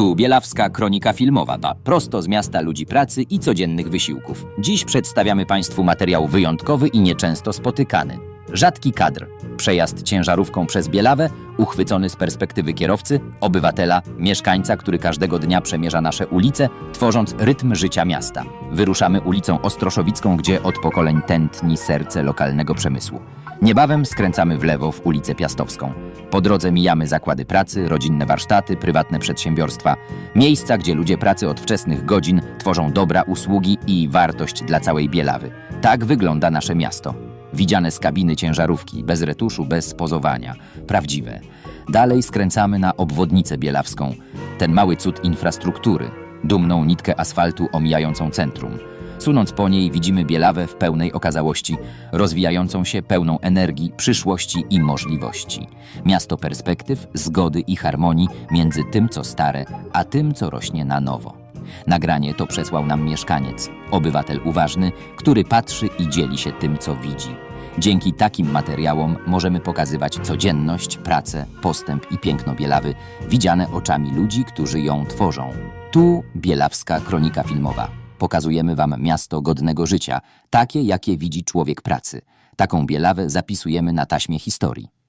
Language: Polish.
Tu Bielawska Kronika Filmowa, da prosto z miasta ludzi pracy i codziennych wysiłków. Dziś przedstawiamy Państwu materiał wyjątkowy i nieczęsto spotykany. Rzadki kadr. Przejazd ciężarówką przez Bielawę, uchwycony z perspektywy kierowcy, obywatela, mieszkańca, który każdego dnia przemierza nasze ulice, tworząc rytm życia miasta. Wyruszamy ulicą Ostroszowicką, gdzie od pokoleń tętni serce lokalnego przemysłu. Niebawem skręcamy w lewo w ulicę Piastowską. Po drodze mijamy zakłady pracy, rodzinne warsztaty, prywatne przedsiębiorstwa. Miejsca, gdzie ludzie pracy od wczesnych godzin tworzą dobra, usługi i wartość dla całej Bielawy. Tak wygląda nasze miasto. Widziane z kabiny ciężarówki, bez retuszu, bez pozowania. Prawdziwe. Dalej skręcamy na obwodnicę bielawską. Ten mały cud infrastruktury. Dumną nitkę asfaltu omijającą centrum. Sunąc po niej widzimy Bielawę w pełnej okazałości, rozwijającą się pełną energii, przyszłości i możliwości. Miasto perspektyw, zgody i harmonii między tym, co stare, a tym, co rośnie na nowo. Nagranie to przesłał nam mieszkaniec, obywatel uważny, który patrzy i dzieli się tym, co widzi. Dzięki takim materiałom możemy pokazywać codzienność, pracę, postęp i piękno Bielawy, widziane oczami ludzi, którzy ją tworzą. Tu Bielawska Kronika Filmowa. Pokazujemy Wam miasto godnego życia, takie jakie widzi człowiek pracy. Taką Bielawę zapisujemy na taśmie historii.